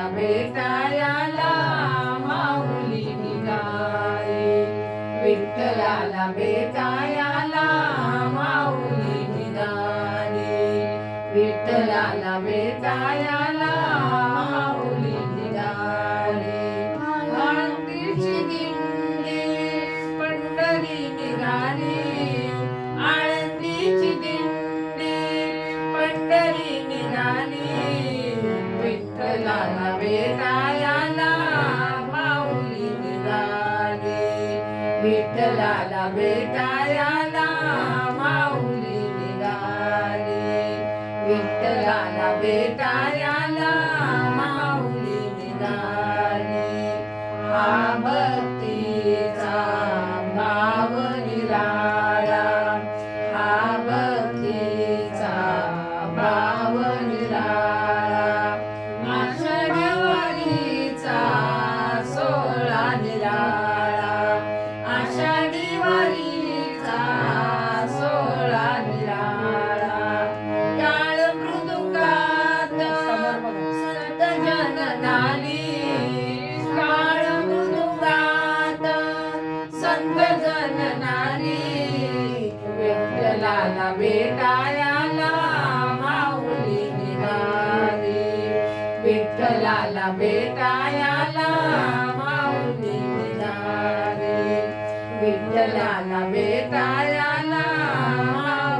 मला बेतायाला माऊली निघाले. विठ्ठलाला बेतायाला माऊली निघाले. विठ्ठलाला बेतायाला विठ्ठलाला भेटायला माऊली निघाली. विठ्ठलाला भेटायला माऊली निघाली. हा मला भेटायाला माऊली निघाली विठ्ठलाला भेटायाला माऊली निघाली विठ्ठलाला भेटायाला माऊली